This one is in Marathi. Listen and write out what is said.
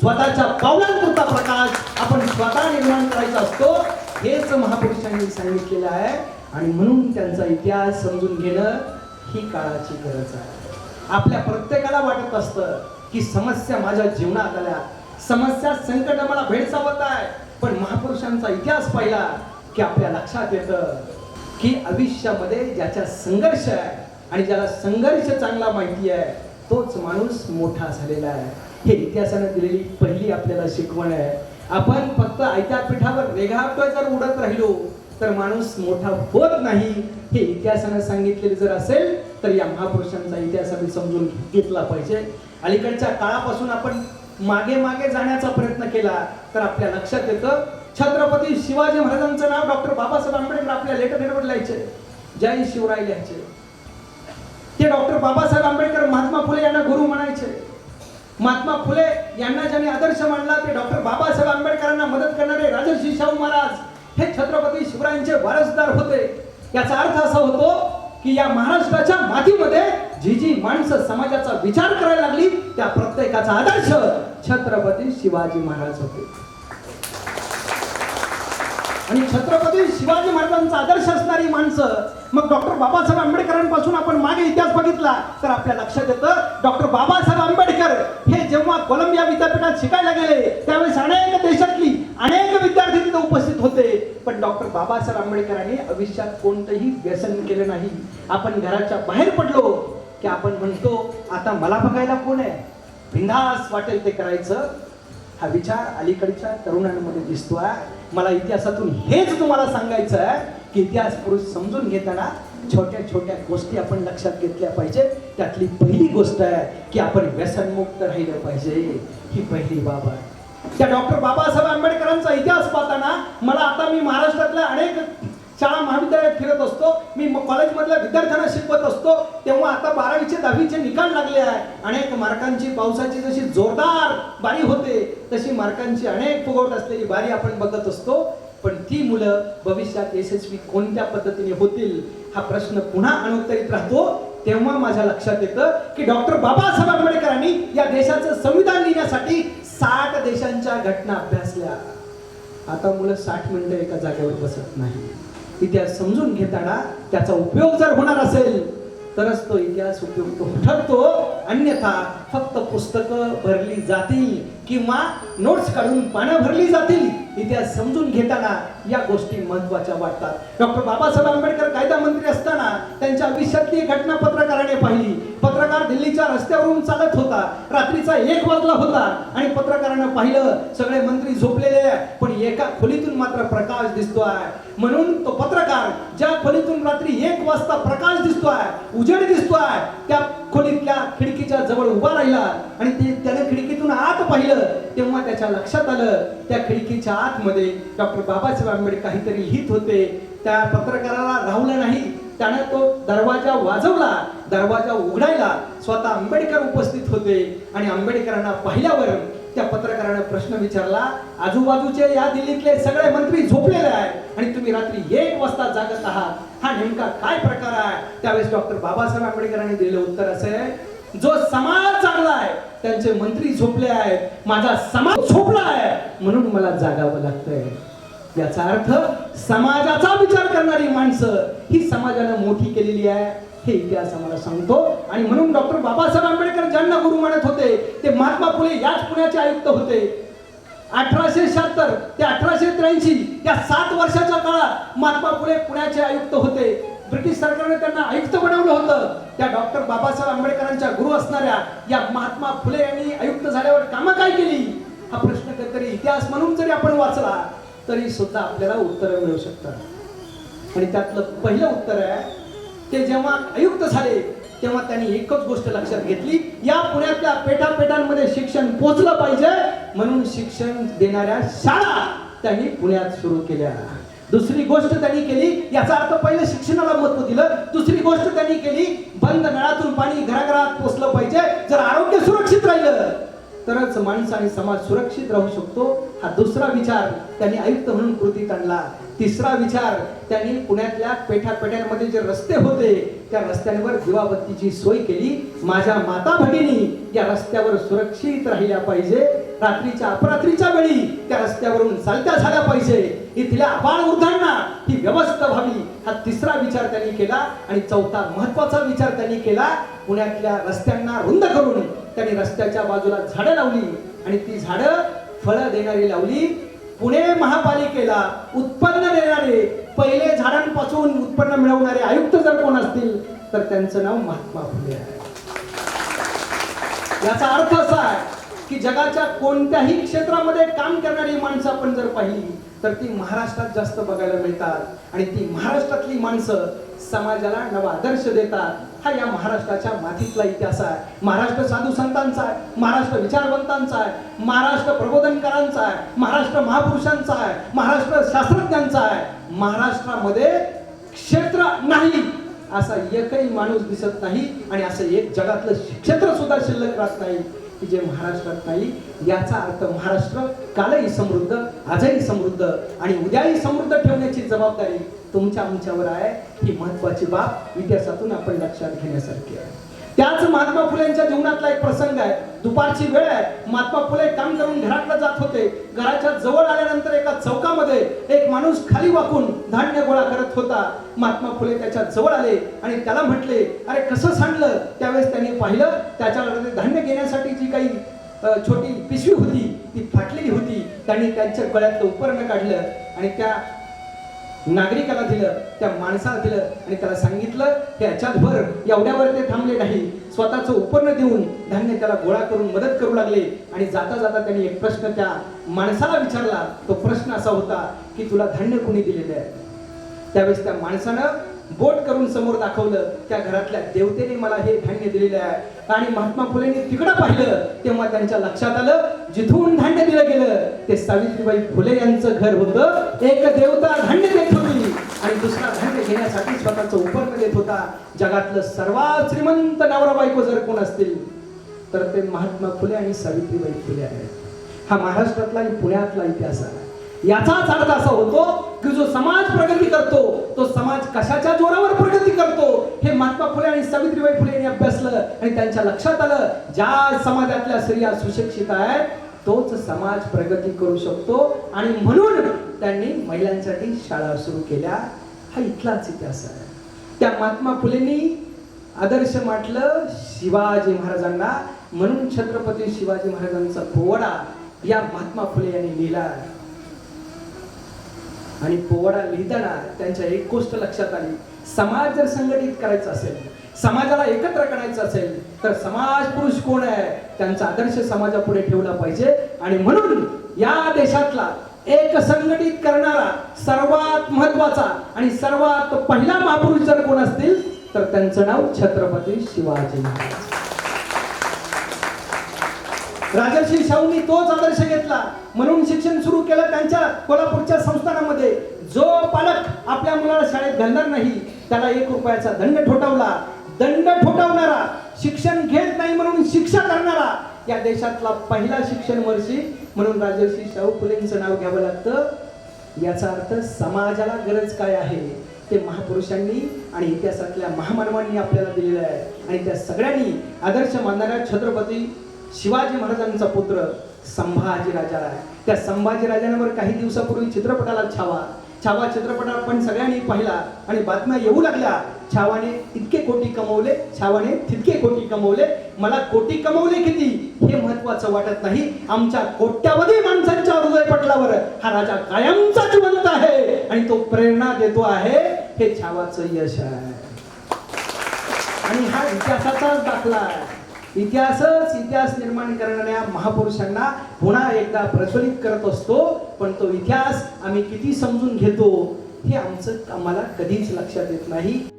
स्वतःच्या पावलांपुरता प्रकाश आपण स्वतः निर्माण करायचा असतो. हेच महापुरुषांनी सांगितलेलं आहे. आणि म्हणून त्यांचा इतिहास समजून घेणं ही काळाची गरज आहे. आपल्या प्रत्येकाला वाटत असतं की समस्या माझ्या जीवनात आल्या. समस्या संकट मला भेडसावत आहे. पण महापुरुषांचा इतिहास पाहिला की आपल्या लक्षात येतं की आयुष्यामध्ये ज्याच्या संघर्ष आहे आणि ज्याला संघर्ष चांगला माहिती आहे तोच माणूस मोठा झालेला आहे. हे इतिहासाने दिलेली पहिली आपल्याला शिकवण आहे. आपण फक्त आयत्या पिठावर रेघाटोय जर उडत राहिलो तर माणूस मोठा होत नाही. हे इतिहासानं सांगितलेले जर असेल तर या महापुरुषांचा इतिहास आम्ही समजून घेतला पाहिजे. अलीकडच्या काळापासून आपण मागे मागे जाण्याचा प्रयत्न केला तर आपल्या लक्षात येतं छत्रपती शिवाजी महाराजांचं नाव डॉक्टर बाबासाहेब आंबेडकर आपल्या लेटर हेडवर लिहायचे. जय शिवराय लिहायचे. ते डॉक्टर बाबासाहेब आंबेडकर महात्मा फुले यांना गुरु म्हणायचे. महात्मा फुले यांना ज्यांनी आदर्श मानला ते डॉक्टर बाबासाहेब आंबेडकरांना मदत करणारे राजर्षी शाहू महाराज हे छत्रपती शिवरायांचे वारसदार होते. याचा अर्थ असा होतो की या महाराष्ट्राच्या मातीमध्ये जी जी माणसं समाजाचा विचार करायला लागली त्या प्रत्येकाचा आदर्श छत्रपती शिवाजी महाराज होते. आणि छत्रपती शिवाजी महाराजांचा आदर्श असणारी माणसं मग डॉक्टर बाबासाहेब आंबेडकरांपासून आपण मागे इतिहास बघितला तर आपल्या लक्षात येतं डॉक्टर बाबासाहेब आंबेडकर कोलंबिया विद्यापीठात शिकायला गेले त्यावेळेस अनेक देशातली अनेक विद्यार्थी तिथे उपस्थित होते. पण डॉक्टर बाबासाहेब आंबेडकरांनी आयुष्यात कोणतंही व्यसन केलं नाही. आपण घराच्या बाहेर पडलो की आपण म्हणतो आता मला बघायला कोण आहे? बिंदास वाटेल ते करायचं. हा विचार अलीकडच्या तरुणांमध्ये दिसतोय. मला इतिहासातून हेच तुम्हाला सांगायचं आहे की इतिहास पुरुष समजून घेताना छोट्या छोट्या गोष्टी आपण लक्षात घेतल्या पाहिजे. त्यातली पहिली गोष्ट आहे की आपण व्यसनमुक्त राहिलं पाहिजे. ही पहिली बाब आहे. त्या डॉक्टर बाबासाहेब आंबेडकरांचा इतिहास पाहताना मला आता मी महाराष्ट्रातल्या अनेक शाळा महाविद्यालयात फिरत असतो. मी कॉलेजमधल्या विद्यार्थ्यांना शिकवत असतो. तेव्हा आता बारावीचे दहावीचे निकाल लागले आहे. अनेक मार्कांची पावसाची जशी जोरदार बारी होते तशी मार्कांची अनेक फुगवट असलेली बारी आपण बघत असतो. पण ती मुलं भविष्यात यशस्वी कोणत्या पद्धतीने होतील हा प्रश्न पुन्हा अनुत्तरित राहतो. तेव्हा माझ्या लक्षात येतं की डॉक्टर बाबासाहेब आंबेडकरांनी या देशाचं संविधान लिहिण्यासाठी साठ देशांच्या घटना अभ्यासल्या. आता मुलं साठ मिनिटं एका जागेवर बसत नाही. इतिहास समजून घेताना त्याचा उपयोग जर होणार असेल तरच तो इतिहास उपयुक्त ठरतो. अन्यथा फक्त पुस्तकं भरली जातील किंवा नोट्स काढून पानं भरली जातील इतिहास समजून घेताना या गोष्टी महत्त्वाच्या वाटतात. डॉक्टर बाबासाहेब आंबेडकर कायदा मंत्री असताना त्यांच्या आयुष्यातली घटना पत्रकाराने पाहिली. पत्रकार दिल्लीच्या रस्त्यावरून चालत होता. रात्रीचा एक वाजला होता आणि पत्रकारानं पाहिलं सगळे मंत्री झोपलेले आहे पण एका खोलीतून मात्र प्रकाश दिसतोय म्हणून तो पत्रकार ज्या खोलीतून रात्री एक वाजता प्रकाश दिसतोय उजेड दिसतोय त्या खोलीतल्या खिडकीच्या जवळ उभा राहिला आणि ते त्याने खिडकीतून आत पाहिलं तेव्हा त्याच्या लक्षात आलं त्या खिडकीच्या आतमध्ये डॉक्टर बाबासाहेब आंबेडकर काहीतरी लिहित होते. त्या पत्रकाराला राहुलं नाही त्याने तो दरवाजा वाजवला दरवाजा उघडायला स्वतः आंबेडकर उपस्थित होते. आणि आंबेडकरांना पाहिल्यावर त्या पत्रकारानं प्रश्न विचारला आजूबाजूचे या दिल्लीतले सगळे मंत्री झोपलेले आहेत आणि तुम्ही रात्री एक वाजता जागत आहात. हा नेमका काय प्रकार आहे? त्यावेळेस डॉक्टर बाबासाहेब आंबेडकरांनी दिलेलं उत्तर असं आहे जो समाज चांगला आहे त्यांचे मंत्री झोपले आहेत माझा समाज झोपला आहे म्हणून मला जागावं लागतंय. याचा अर्थ समाजाचा विचार करणारी माणसं ही समाजानं मोठी केलेली आहे हे इतिहास आम्हाला सांगतो. आणि म्हणून डॉक्टर बाबासाहेब आंबेडकर ज्यांना गुरु मानत होते ते महात्मा फुले याच पुण्याचे आयुक्त होते. अठराशे शहात्तर ते अठराशे त्र्याऐंशी या सात वर्षाच्या काळात महात्मा फुले पुण्याचे आयुक्त होते. ब्रिटिश सरकारने त्यांना आयुक्त बनवलं होतं. त्या डॉक्टर बाबासाहेब आंबेडकरांच्या गुरु असणाऱ्या या महात्मा फुले यांनी आयुक्त झाल्यावर कामं काय केली? हा प्रश्न कधीतरी इतिहास म्हणून जरी आपण वाचला तरी सुद्धा आपल्याला उत्तरं मिळू शकतात. आणि त्यातलं पहिलं उत्तर आहे ते जेव्हा आयुक्त झाले तेव्हा त्यांनी एकच गोष्ट लक्षात घेतली या पुण्यातल्या पेठापेठांमध्ये शिक्षण पोचलं पाहिजे म्हणून शिक्षण देणाऱ्या शाळा त्यांनी पुण्यात सुरू केल्या. दुसरी गोष्ट त्यांनी केली याचा अर्थ पहिलं शिक्षणाला महत्त्व दिलं दुसरी गोष्ट त्यांनी केली बंद नळातून पाणी घराघरात पोचलं पाहिजे जर आरोग्य सुरक्षित राहिलं तरच माणूस आणि समाज सुरक्षित राहू शकतो. हा दुसरा विचार त्यांनी आयुक्त म्हणून कृतीत आणला. तिसरा विचार त्यांनी पुण्यातल्या पेठा पेठ्यांमध्ये जे रस्ते होते त्या रस्त्यांवर दिवाबत्तीची सोय केली. माझ्या माता भगिनी या रस्त्यावर सुरक्षित राहिल्या पाहिजे. रात्रीच्या अपरात्रीच्या वेळी त्या रस्त्यावरून चालत्या झाल्या पाहिजे. इथल्या अबाळ वृद्धांना ही व्यवस्था व्हावी. हा तिसरा विचार त्यांनी केला आणि चौथा महत्त्वाचा विचार त्यांनी केला. पुण्यातल्या रस्त्यांना रुंद करून त्यांनी रस्त्याच्या बाजूला झाडं लावली आणि ती झाडं फळं देणारी लावली. पुणे महापालिकेला उत्पन्न देणारे पहिले झाडांपासून उत्पन्न मिळवणारे आयुक्त जर कोण असतील तर त्यांचं नाव महात्मा फुले आहे. याचा अर्थ असा आहे की जगाच्या कोणत्याही क्षेत्रामध्ये काम करणारी माणसं आपण जर पाहिली तर ती महाराष्ट्रात जास्त बघायला मिळतात. आणि ती महाराष्ट्रातली माणसं समाजाला नवा आदर्श देतात. हा या महाराष्ट्राच्या मातीतला इतिहास आहे. महाराष्ट्र साधू संतांचा आहे. महाराष्ट्र विचारवंतांचा आहे. महाराष्ट्र प्रबोधनकारांचा आहे. महाराष्ट्र महापुरुषांचा आहे. महाराष्ट्र शास्त्रज्ञांचा आहे. महाराष्ट्रामध्ये क्षेत्र नाही असा एकही माणूस दिसत नाही आणि असं एक जगातलं क्षेत्र सुद्धा शिल्लक राहत नाही की जे महाराष्ट्रात नाही याचा अर्थ महाराष्ट्र कालही समृद्ध आजही समृद्ध आणि उद्याही समृद्ध ठेवण्याची जबाबदारी तुमच्या आमच्यावर आहे. ही महत्वाची बाब इतिहासातून आपण लक्षात घेण्यासारखी आहे. त्याच महात्मा फुलेंच्या जीवनातला एक प्रसंग आहे. दुपारची वेळ आहे. महात्मा फुले काम करून घराकडे जात होते. घराच्या जवळ आल्यानंतर एका चौकामध्ये एक माणूस खाली वाकून धान्य गोळा करत होता. महात्मा फुले त्याच्याजवळ आले आणि त्याला म्हटले अरे कसं सांडलं? त्यावेळेस त्यांनी पाहिलं त्याच्याकडे धान्य घेण्यासाठी जी काही छोटी पिशवी होती ती फाटलेली होती. त्यांनी त्यांच्या गळ्यातलं उपकरण काढलं आणि त्या नागरिकाला दिलं त्या माणसाला दिलं आणि त्याला सांगितलं की याच्यात भर एवढ्यावर ते थांबले नाही. स्वतःचं उपकरण देऊन धान्य त्याला गोळा करून मदत करू लागले. आणि जाता जाता त्यांनी एक प्रश्न त्या माणसाला विचारला. तो प्रश्न असा होता की तुला धान्य कोणी दिलेलं आहे? त्यावेळेस त्या माणसानं बोट करून समोर दाखवलं त्या घरातल्या देवतेने मला हे धान्य दिलेले आहे. आणि महात्मा फुलेंनी तिकडं पाहिलं तेव्हा त्यांच्या लक्षात आलं जिथून धान्य दिलं गेलं ते सावित्रीबाई फुले यांचं घर होतं. एक देवता धान्य देत होती. आणि दुसरा धान्य घेण्यासाठी स्वतःचं उपकरण देत होता. जगातलं सर्वात श्रीमंत नवरा बायको जर कोण असतील तर ते महात्मा फुले आणि सावित्रीबाई फुले आहेत. हा महाराष्ट्रातला आणि पुण्यातला इतिहास आहे. याचाच अर्थ असा होतो की जो समाज प्रगती तो समाज कशाच्या जोरावर प्रगती करतो? हे महात्मा फुले आणि सावित्रीबाई फुले यांनी अभ्यासलं आणि त्यांच्या लक्षात आलं ज्या समाजातल्या स्त्रिया सुशिक्षित आहेत तोच समाज प्रगती करू शकतो. आणि म्हणून त्यांनी महिलांसाठी शाळा सुरू केल्या. हा इथलाच इतिहास आहे. त्या महात्मा फुलेंनी आदर्श म्हटलं शिवाजी महाराजांना. म्हणून छत्रपती शिवाजी महाराजांचा पोवाडा या महात्मा फुले यांनी लिहिला. आणि पोवाडा लिहिताना त्यांच्या एक गोष्ट लक्षात आली. समाज जर संघटित करायचा असेल समाजाला एकत्र करायचं असेल तर समाज पुरुष कोण आहे? त्यांचा आदर्श समाजापुढे ठेवला पाहिजे. आणि म्हणून या देशातला एक संघटित करणारा सर्वात महत्त्वाचा आणि सर्वात पहिला महापुरुष जर कोण असतील तर त्यांचं नाव छत्रपती शिवाजी महाराज. राजर्षी शाहूंनी तोच आदर्श घेतला. म्हणून शिक्षण सुरू केलं त्यांच्या कोल्हापूरच्या संस्थानामध्ये. जो पालक आपल्या मुलाला शाळेत घालणार नाही त्याला एक रुपयाचा दंड ठोठावला. दंड ठोठावणारा शिक्षण घेत नाही म्हणून शिक्षा करणारा या देशातला पहिला शिक्षण वर्षी म्हणून राजर्षी शाहू फुलेंचं नाव घ्यावं लागतं. याचा अर्थ समाजाला गरज काय आहे ते महापुरुषांनी आणि इतिहासातल्या महामानवांनी आपल्याला दिलेलं आहे. आणि त्या सगळ्यांनी आदर्श मानणाऱ्या छत्रपती शिवाजी महाराजांचा पुत्र संभाजी राजा आहे त्या संभाजी राजांवर काही दिवसापूर्वी चित्रपटाला छावा. छावा चित्रपट आपण सगळ्यांनी पाहिला आणि बातम्या येऊ लागल्या. छावाने इतके कोटी कमवले छावाने तितके कोटी कमवले. मला कोटी कमवले किती हे महत्वाचं वाटत नाही. आमच्या कोट्यावधी माणसांच्या हृदय पटलावर हा राजा कायमचा जिवंत आहे आणि तो प्रेरणा देतो आहे हे छावाचं यश आहे. आणि हा इतिहासाचाच दाखला आहे. इतिहासच इतिहास निर्माण करणाऱ्या महापुरुषांना पुन्हा एकदा प्रज्वलित करत असतो पण तो इतिहास आम्ही किती समजून घेतो हे आमचं आम्हाला कधीच लक्षात येत नाही.